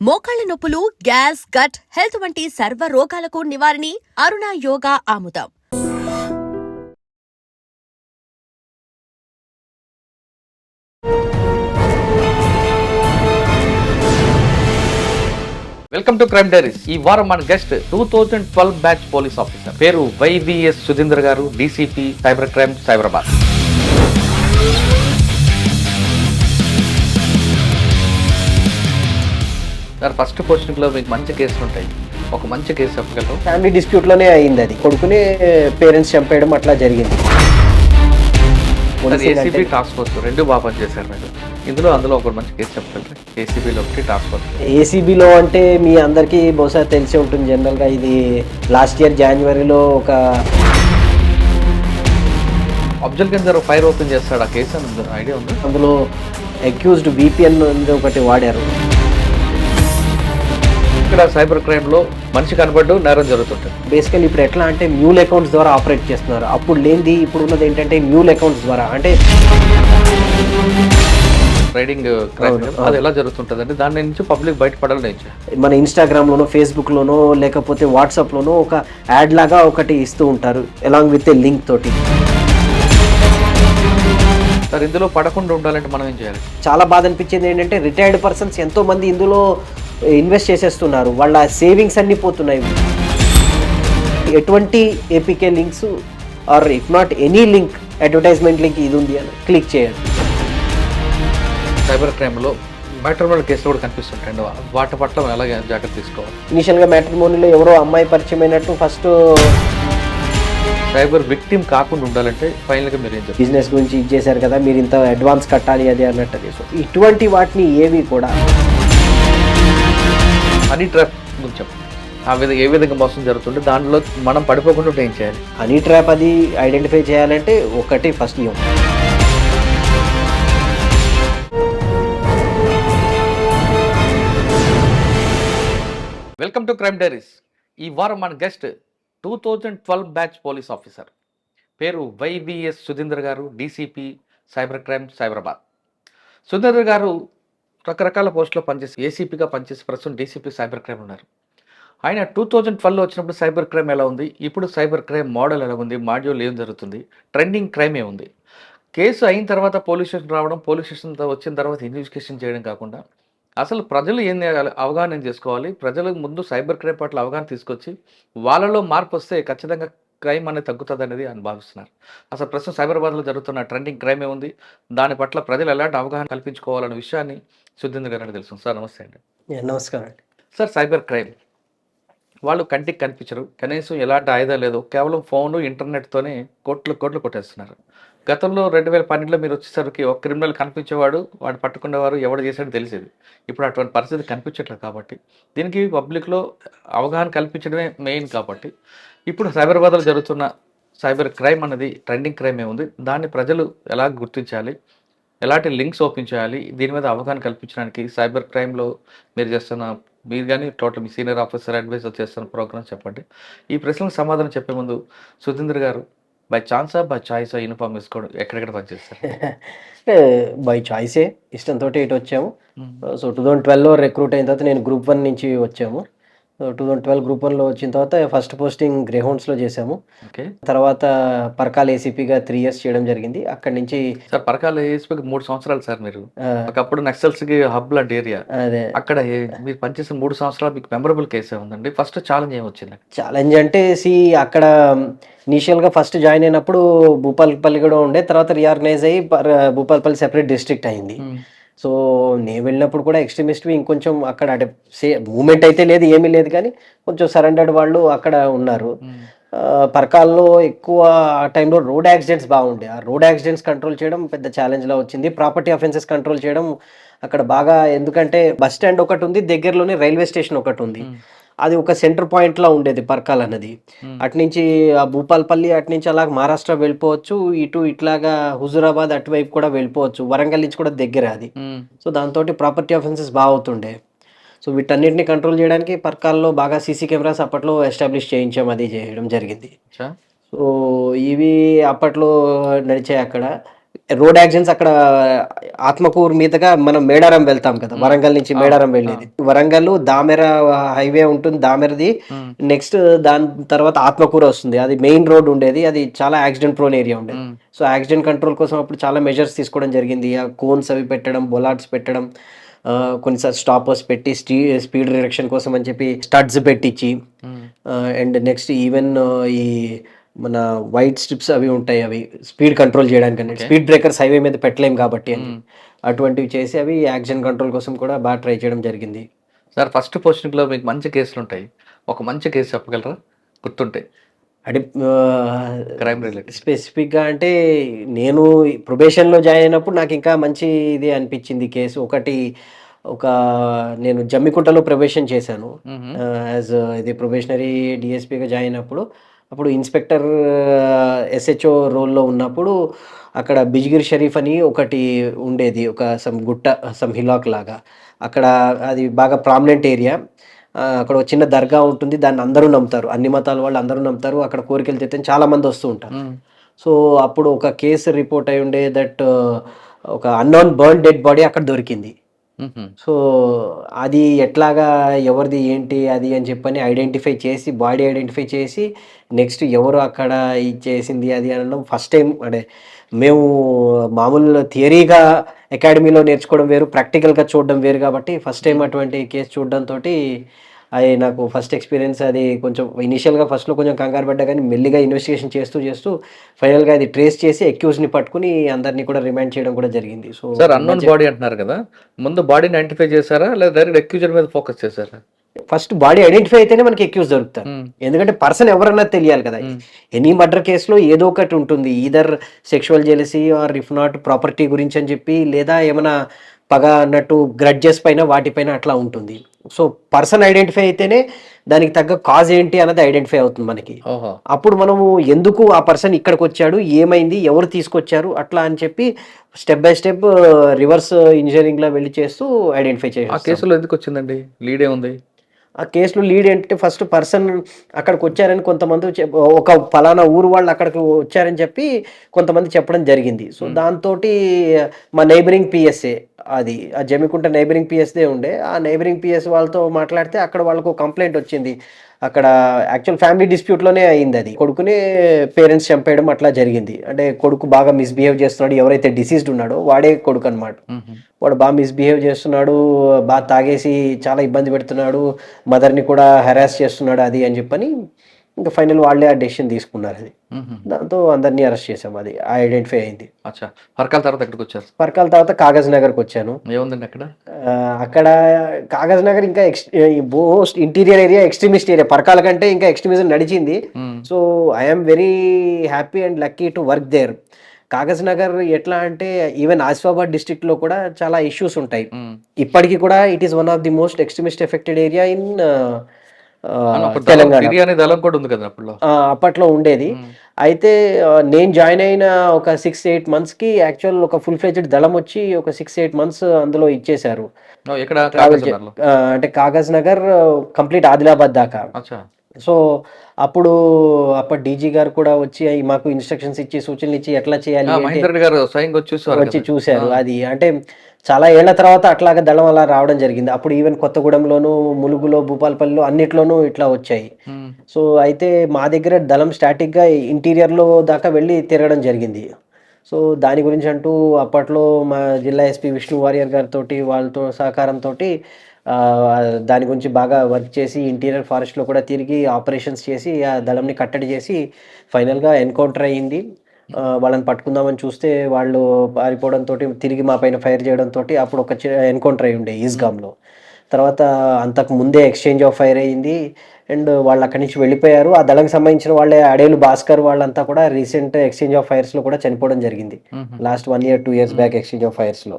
మోకాళ్ళ నొప్పులు gas gut health వంటి సర్వ రోగాలకు నివారణి అరుణ యోగా ఆముదం. వెల్కమ్ టు క్రైమ్ డైరీస్ ఈ వారం మన guest two thousand twelve batch police officer పేరు Y V S Sudheendra garu DCP cyber crime Cyberabad sir first పోస్టింగ్లో మీకు మంచి కేసులు ఉంటాయి. ఒక మంచి కేసు చెప్పగలరు? ఫ్యామిలీ డిస్ప్యూట్లోనే అయింది అది. కొడుకునే పేరెంట్స్ చంపేయడం అట్లా జరిగింది. ఏసీబీ టాస్క్ ఫోర్స్ రెండు బాగా పనిచేశారు మీరు ఇందులో అందులో ఒక మంచి కేసు చెప్పగలరు? ఏసీబీలో ఒకటి టాస్క్ ఫోర్స్ ఏసీబీలో అంటే మీ అందరికీ బహుశా తెలిసి ఉంటుంది జనరల్గా ఇది లాస్ట్ ఇయర్ జనవరిలో ఒక అబ్జల్ గంజర్ ఫైర్ ఓపెన్ చేస్తాడు. ఆ కేసు అని ఐడియా ఉంది? అందులో అక్యూజ్డ్ విపిఎన్ ఒకటి వాడారు. ఇక్కడ సైబర్ క్రైమ్లో మనిషి కనబడ్డు నేరం జరుగుతుంటుంది. బేసికల్ ఇప్పుడు ఎట్లా అంటే మ్యూల్ అకౌంట్స్ ద్వారా ఆపరేట్ చేస్తున్నారు. అప్పుడు లేనిది ఇప్పుడు ఉన్నది ఏంటంటే మ్యూల్ అకౌంట్స్ ద్వారా. అంటే ట్రేడింగ్ క్రైమ్ అది ఎలా జరుగుతుంటుంది అంటే దాని నుంచి పబ్లిక్ బయటపడాలని నేను. మన ఇన్స్టాగ్రామ్లోనో ఫేస్బుక్లోనో లేకపోతే వాట్సాప్లోనో ఒక యాడ్ లాగా ఒకటి ఇస్తూ ఉంటారు అలాంగ్ విత్ ఏ లింక్ తోటి. సార్ ఇందులో పడకుండా ఉండాలంటే మనం ఏం చేయాలి? చాలా బాధ అనిపించింది ఏంటంటే రిటైర్డ్ పర్సన్స్ ఎంతో మంది ఇందులో ఇన్వెస్ట్ చేసేస్తున్నారు. వాళ్ళ సేవింగ్స్ అన్ని పోతున్నాయి. ఎటువంటి APK links or if not any link advertisement link ఇది ఉంది అని క్లిక్ చేయండి. సైబర్ క్రైమ్లో మ్యాటర్మల్ కేసులు కూడా కనిపిస్తుంటాయండి వాటి పట్ల మనం ఎలాగ జాగ్రత్త తీసుకోవాలి? ఇనిషియల్గా మ్యాట్రిమోనీలో ఎవరో అమ్మాయి పరిచయం అయినట్టు ఫస్ట్ సైబర్ విక్టిమ్ కాకుండా ఉండాలంటే ఫైనల్గా మీరు ఏం బిజినెస్ గురించి ఇది చేశారు కదా మీరు ఇంత అడ్వాన్స్ కట్టాలి అది అన్నట్టు. ఇటువంటి వాటిని ఏవి కూడా హనీ ట్రాప్ గురించి చెప్పండి ఆ విధంగా ఏ విధంగా మోసం జరుగుతుంటే దానిలో మనం పడిపోకుండా ఉంటే ఏం చేయాలి? హనీ ట్రాప్ అది ఐడెంటిఫై చేయాలంటే ఒకటి ఫస్ట్ నియమం. Welcome to crime diaries. ఈ వారం మన guest two thousand twelve batch police officer. పేరు Y V S Sudheendra garu DCP cyber crime Cyberabad. Sudheendra garu రకరకాల పోస్టులో పనిచేసి ఏసీపీగా పనిచేసి ప్రస్తుతం డీసీపీ సైబర్ క్రైమ్ ఉన్నారు. ఆయన టూ థౌజండ్ ట్వెల్వ్లో వచ్చినప్పుడు సైబర్ క్రైమ్ ఎలా ఉంది? ఇప్పుడు సైబర్ క్రైమ్ మోడల్ ఎలా ఉంది? మాడ్యూల్ ఏం జరుగుతుంది? ట్రెండింగ్ క్రైమ్ ఏముంది ఉంది? కేసు అయిన తర్వాత పోలీస్ స్టేషన్ రావడం పోలీస్ స్టేషన్ వచ్చిన తర్వాత ఇన్వెస్టిగేషన్ చేయడం కాకుండా అసలు ప్రజలు ఏం చేయాలి? అవగాహన చేసుకోవాలి? ప్రజలకు ముందు సైబర్ క్రైమ్ పట్ల అవగాహన తీసుకొచ్చి వాళ్ళలో మార్పు వస్తే ఖచ్చితంగా క్రైమ్ అనేది తగ్గుతుంది అనేది అని భావిస్తున్నారు. అసలు ప్రస్తుతం సైబరాబాద్లో జరుగుతున్న ట్రెండింగ్ క్రైమ్ ఏముంది? దాని పట్ల ప్రజలు ఎలాంటి అవగాహన కల్పించుకోవాలనే విషయాన్ని సుధీంద్ర గారు తెలుసు సార్ నమస్తే అండి. నమస్కారం అండి. Sir cyber crime. వాళ్ళు కంటికి కనిపించరు. కనీసం ఎలాంటి ఆయుధం లేదు. కేవలం ఫోన్ ఇంటర్నెట్తోనే కోట్లు కోట్లు కొట్టేస్తున్నారు. గతంలో రెండు వేల పన్నెండులో మీరు వచ్చేసరికి ఒక క్రిమినల్ కనిపించేవాడు వాడు పట్టుకునేవారు ఎవడు చేశాడో తెలిసేది. ఇప్పుడు అటువంటి పరిస్థితి కనిపించట్లేదు కాబట్టి. దీనికి పబ్లిక్లో అవగాహన కల్పించడమే మెయిన్ కాబట్టి. ఇప్పుడు సైబరాబాద్లో జరుగుతున్న సైబర్ క్రైమ్ అనేది ట్రెండింగ్ క్రైమ్ ఉంది. దాన్ని ప్రజలు ఎలా గుర్తించాలి? ఎలాంటి లింక్స్ ఓపెన్ చేయాలి? దీని మీద అవగాహన కల్పించడానికి సైబర్ క్రైమ్లో మీరు చేస్తున్న మీరు కానీ టోటల్ మీ సీనియర్ ఆఫీసర్ అడ్వైజర్ చేస్తున్న ప్రోగ్రామ్ చెప్పండి. ఈ ప్రశ్నలకు సమాధానం చెప్పే ముందు సుధీంద్ర గారు బై ఛాన్సా బై చాయిసా యూనిఫామ్ వేసుకోవడం ఎక్కడెక్కడ పనిచేస్తారు అంటే బై చాయిసే ఇష్టంతో ఇటు వచ్చాము. సో టూ థౌజండ్ ట్వెల్వ్లో రిక్రూట్ అయిన తర్వాత నేను గ్రూప్ వన్ నుంచి వచ్చాము. టూ థౌజండ్ ట్వెల్వ్ గ్రూప్ వన్లో వచ్చిన తర్వాత ఫస్ట్ పోస్టింగ్ గ్రేహౌండ్స్లో చేశాము. ఓకే. తర్వాత పరకాల ఏసీపీగా త్రీ ఇయర్స్ చేయడం జరిగింది. అక్కడి నుంచి సార్ పరకాల ఏఎస్పీకి మూడు సంవత్సరాలు సార్ మీరు. ఒకప్పుడు నక్సల్స్కి హబ్ లాంటి ఏరియా. అదే. అక్కడ మీరు పనిచేసిన మూడు సంవత్సరాలు మీకు మెమరబుల్ కేసే ఉందండి? ఫస్ట్ ఛాలెంజ్ ఏమొచ్చింది? ఛాలెంజ్ అంటే సి అక్కడ ఇనీషియల్గా ఫస్ట్ జాయిన్ అయినప్పుడు భూపాలపల్లి కూడా ఉండే తర్వాత రీఆర్గనైజ్ అయ్యి భూపాలపల్లి సెపరేట్ డిస్ట్రిక్ట్ అయింది. సో నేను వెళ్ళినప్పుడు కూడా ఎక్స్ట్రీమిస్ట్ ఇంకొంచెం అక్కడ అంటే సే మూమెంట్ అయితే లేదు ఏమీ లేదు కానీ కొంచెం సరెండర్డ్ వాళ్ళు అక్కడ ఉన్నారు. పరకాల్లో ఎక్కువ ఆ టైంలో రోడ్ యాక్సిడెంట్స్ బాగుండే. ఆ రోడ్ యాక్సిడెంట్స్ కంట్రోల్ చేయడం పెద్ద ఛాలెంజ్లా వచ్చింది. ప్రాపర్టీ అఫెన్సెస్ కంట్రోల్ చేయడం అక్కడ బాగా ఎందుకంటే బస్ స్టాండ్ ఒకటి ఉంది దగ్గరలోనే రైల్వే స్టేషన్ ఒకటి ఉంది. అది ఒక సెంటర్ పాయింట్ లా ఉండేది పర్కాల్ అన్నది. అట్నుంచి ఆ భూపాల్పల్లి అట్నుంచి అలా మహారాష్ట్ర వెళ్ళిపోవచ్చు ఇటు ఇట్లాగా హుజురాబాద్ అటువైపు కూడా వెళ్ళిపోవచ్చు వరంగల్ నుంచి కూడా దగ్గర అది. సో దాంతో ప్రాపర్టీ అఫెన్సెస్ బాగా అవుతుండే. సో వీటన్నిటిని కంట్రోల్ చేయడానికి పర్కాల్లో బాగా సీసీ కెమెరాస్ అప్పట్లో ఎస్టాబ్లిష్ చేయించాం అది చేయడం జరిగింది. సో ఇవి అప్పట్లో నడిచాయి అక్కడ. రోడ్ యాక్సిడెంట్స్ అక్కడ ఆత్మకూరు మీదుగా మనం మేడారం వెళ్తాం కదా వరంగల్ నుంచి మేడారం వెళ్ళేది. వరంగల్ దామెర హైవే ఉంటుంది దామెరది. నెక్స్ట్ దాని తర్వాత ఆత్మకూరు వస్తుంది. అది మెయిన్ రోడ్ ఉండేది అది చాలా యాక్సిడెంట్ ప్రోన్ ఏరియా ఉండేది. సో యాక్సిడెంట్ కంట్రోల్ కోసం అప్పుడు చాలా మెజర్స్ తీసుకోవడం జరిగింది. ఆ కోన్స్ అవి పెట్టడం బొలాట్స్ పెట్టడం కొన్నిసార్లు స్టాపర్స్ పెట్టి స్టీ స్పీడ్ రిడక్షన్ కోసం అని చెప్పి స్టడ్స్ పెట్టించి అండ్ నెక్స్ట్ ఈవెన్ ఈ మన వైట్ స్ట్రిప్స్ అవి ఉంటాయి అవి స్పీడ్ కంట్రోల్ చేయడానికి స్పీడ్ బ్రేకర్స్ హైవే మీద పెట్టలేం కాబట్టి అని. అటువంటివి చేసి అవి యాక్షన్ కంట్రోల్ కోసం కూడా బాగా ట్రై చేయడం జరిగింది. సార్ ఫస్ట్ పోస్టింగ్లో మీకు మంచి కేసులు ఉంటాయి. ఒక మంచి కేసు చెప్పగలరా? గుర్తుంటే అంటే క్రైమ్ రిలేటెడ్. స్పెసిఫిక్గా అంటే నేను ప్రొబేషన్లో జాయిన్ అయినప్పుడు నాకు ఇంకా మంచి ఇది అనిపించింది కేసు. ఒకటి ఒక నేను జమ్మికుంటలో ప్రొబేషన్ చేశాను. యాజ్ ఇది ప్రొబేషనరీ డిఎస్పీగా జాయిన్ అయినప్పుడు అప్పుడు ఇన్స్పెక్టర్ ఎస్హెచ్ఓ రోల్లో ఉన్నప్పుడు అక్కడ బిజ్గిర్ షరీఫ్ అని ఒకటి ఉండేది ఒక సమ్ గుట్ట సమ్ హిలాక్ లాగా. అక్కడ అది బాగా ప్రామినెంట్ ఏరియా. అక్కడ ఒక చిన్న దర్గా ఉంటుంది దాన్ని అందరూ నమ్ముతారు. అన్ని మతాల వాళ్ళు అందరూ నమ్ముతారు అక్కడ కోరికలు తెచ్చని చాలా మంది వస్తూ ఉంటారు. సో అప్పుడు ఒక కేసు రిపోర్ట్ అయి ఉండే దట్ ఒక అన్నోన్ బర్న్ డెడ్ బాడీ అక్కడ దొరికింది. సో అది ఎట్లాగా ఎవరిది ఏంటి అది అని చెప్పని ఐడెంటిఫై చేసి బాడీ ఐడెంటిఫై చేసి నెక్స్ట్ ఎవరు అక్కడ ఇది చేసింది అది అనడం ఫస్ట్ టైం. అంటే మేము మామూలు థియరీగా అకాడమీలో నేర్చుకోవడం వేరు ప్రాక్టికల్గా చూడడం వేరు కాబట్టి ఫస్ట్ టైం అటువంటి కేసు చూడడంతో అది నాకు ఫస్ట్ ఎక్స్పీరియన్స్ అది కొంచెం ఇనిషియల్గా ఫస్ట్లో కొంచెం కంగారు పడ్డా కానీ మెల్లిగా ఇన్వెస్టిగేషన్ చేస్తూ చేస్తూ ఫైనల్గా అది ట్రేస్ చేసి అక్యూజ్ని పట్టుకుని అందరినీ కూడా రిమైండ్ చేయడం కూడా జరిగింది. సో సార్ అన్నోన్ బాడీ అంటున్నారు కదా ముందు బాడీని ఐడెంటిఫై చేశారా లేదా డైరెక్ట్ అక్యూజర్ మీద ఫోకస్ చేశారా? ఫస్ట్ బాడీ ఐడెంటిఫై అయితేనే మనకి ఎక్యూజ్ దొరుకుతారు. ఎందుకంటే పర్సన్ ఎవరన్నా తెలియాలి కదా. ఎనీ మర్డర్ కేసులో ఏదో ఒకటి ఉంటుంది. Either sexual jealousy or if not property గురించి అని చెప్పి లేదా ఏమైనా పగ అన్నట్టు గ్రడ్జెస్ పైన వాటిపైన అట్లా ఉంటుంది. సో పర్సన్ ఐడెంటిఫై అయితేనే దానికి తగ్గ కాజ్ ఏంటి అన్నది ఐడెంటిఫై అవుతుంది మనకి. అప్పుడు మనము ఎందుకు ఆ పర్సన్ ఇక్కడికి వచ్చాడు ఏమైంది ఎవరు తీసుకొచ్చారు అట్లా అని చెప్పి స్టెప్ బై స్టెప్ రివర్స్ ఇంజనీరింగ్లో వెళ్ళి చేస్తూ ఐడెంటిఫై ఆ చేయాలి కేసులో ఎందుకు వచ్చిందండి? లీడే ఉంది ఆ కేసులో లీడ్ ఏంటంటే ఫస్ట్ పర్సన్ అక్కడికి వచ్చారని కొంతమంది ఒక ఫలానా ఊరు వాళ్ళు అక్కడికి వచ్చారని చెప్పి కొంతమంది చెప్పడం జరిగింది. సో దాంతో మా నైబరింగ్ పిఎస్ఏ అది ఆ జమికుంట నైబరింగ్ పిఎస్దే ఉండే. ఆ నైబరింగ్ పిఎస్ వాళ్ళతో మాట్లాడితే అక్కడ వాళ్ళకు కంప్లైంట్ వచ్చింది. అక్కడ యాక్చువల్ ఫ్యామిలీ డిస్ప్యూట్లోనే అయింది అది. కొడుకునే పేరెంట్స్ చంపేయడం అట్లా జరిగింది. అంటే కొడుకు బాగా మిస్బిహేవ్ చేస్తున్నాడు. ఎవరైతే డిసీజ్డ్ ఉన్నాడో వాడే కొడుకు అనమాట వాడు బాగా మిస్బిహేవ్ చేస్తున్నాడు. బాగా తాగేసి చాలా ఇబ్బంది పెడుతున్నాడు. మదర్ని కూడా హెరాస్ చేస్తున్నాడు అది అని చెప్పని ఇంకా ఫైనల్ వాళ్ళే ఆ డెసిషన్ తీసుకున్నారు అది. దాంతో అందరినీ అరెస్ట్ చేసాం అది. ఐడెంటిఫై అయింది. అచ్చా. పరకాల తర్వాత ఎక్కడికి వచ్చారు? పర్కాల తర్వాత కాగజ్ నగర్కి వచ్చాను. ఏముందండి అక్కడ? అక్కడ కాగజ్ నగర్ ఇంకా most interior area extremist area Parkal కంటే ఇంకా ఎక్స్ట్రీమిజం నడిచింది. So I'm very happy and lucky to work there Kagaz Nagar ఎట్లా అంటే ఈవెన్ ఆసిఫాబాద్ డిస్ట్రిక్ట్లో కూడా చాలా ఇష్యూస్ ఉంటాయి. ఇప్పటికీ కూడా it is one of the most extremist affected area in Telangana. Biryani దళం కూడా ఉంది కదా అప్పుడు ఆ, అప్పట్లో ఉండేది. అయితే నేను జాయిన్ అయిన ఒక సిక్స్ ఎయిట్ మంత్స్కి యాక్చువల్ ఒక ఫుల్ ఫ్లెజ్డ్ దళం వచ్చి ఒక సిక్స్ ఎయిట్ మంత్స్ అందులో ఇచ్చేశారు. అంటే కాగజ్ నగర్ కంప్లీట్ ఆదిలాబాద్ దాకా. సో అప్పుడు అప్పటి డీజీ గారు కూడా వచ్చి మాకు ఇన్స్ట్రక్షన్స్ ఇచ్చి సూచనలు ఇచ్చి ఎట్లా చేయాలి మహేందర్ గారు స్వయంగా వచ్చి. చూశారు. అది అంటే చాలా ఏళ్ళ తర్వాత అట్లాగా దళం అలా రావడం జరిగింది. అప్పుడు ఈవెన్ కొత్తగూడెంలోను ములుగులో భూపాలపల్లిలో అన్నిట్లోనూ ఇట్లా వచ్చాయి. సో అయితే మా దగ్గర దళం స్టాటిక్గా ఇంటీరియర్లో దాకా వెళ్ళి తిరగడం జరిగింది. సో దాని గురించి అంటూ అప్పట్లో మా జిల్లా ఎస్పీ విష్ణు వారియర్ గారితో వాళ్ళతో సహకారంతో దాని గురించి బాగా వర్క్ చేసి ఇంటీరియర్ ఫారెస్ట్లో కూడా తిరిగి ఆపరేషన్స్ చేసి ఆ దళంని కట్టడి చేసి ఫైనల్గా ఎన్కౌంటర్ అయ్యింది. వాళ్ళని పట్టుకుందామని చూస్తే వాళ్ళు పారిపోవడంతో తిరిగి మా పైన ఫైర్ చేయడంతో అప్పుడు ఒక ఎన్కౌంటర్ అయి ఉండే ఈస్గామ్లో తర్వాత అంతకు ముందే ఎక్స్చేంజ్ ఆఫ్ ఫైర్ అయ్యింది. అండ్ వాళ్ళు అక్కడి నుంచి వెళ్ళిపోయారు. ఆ దళంకి సంబంధించిన వాళ్ళే అడేలు భాస్కర్ వాళ్ళంతా కూడా రీసెంట్ ఎక్స్చేంజ్ ఆఫ్ ఫైర్స్లో కూడా చనిపోవడం జరిగింది. Last one year two years back exchange of ఫైర్స్లో.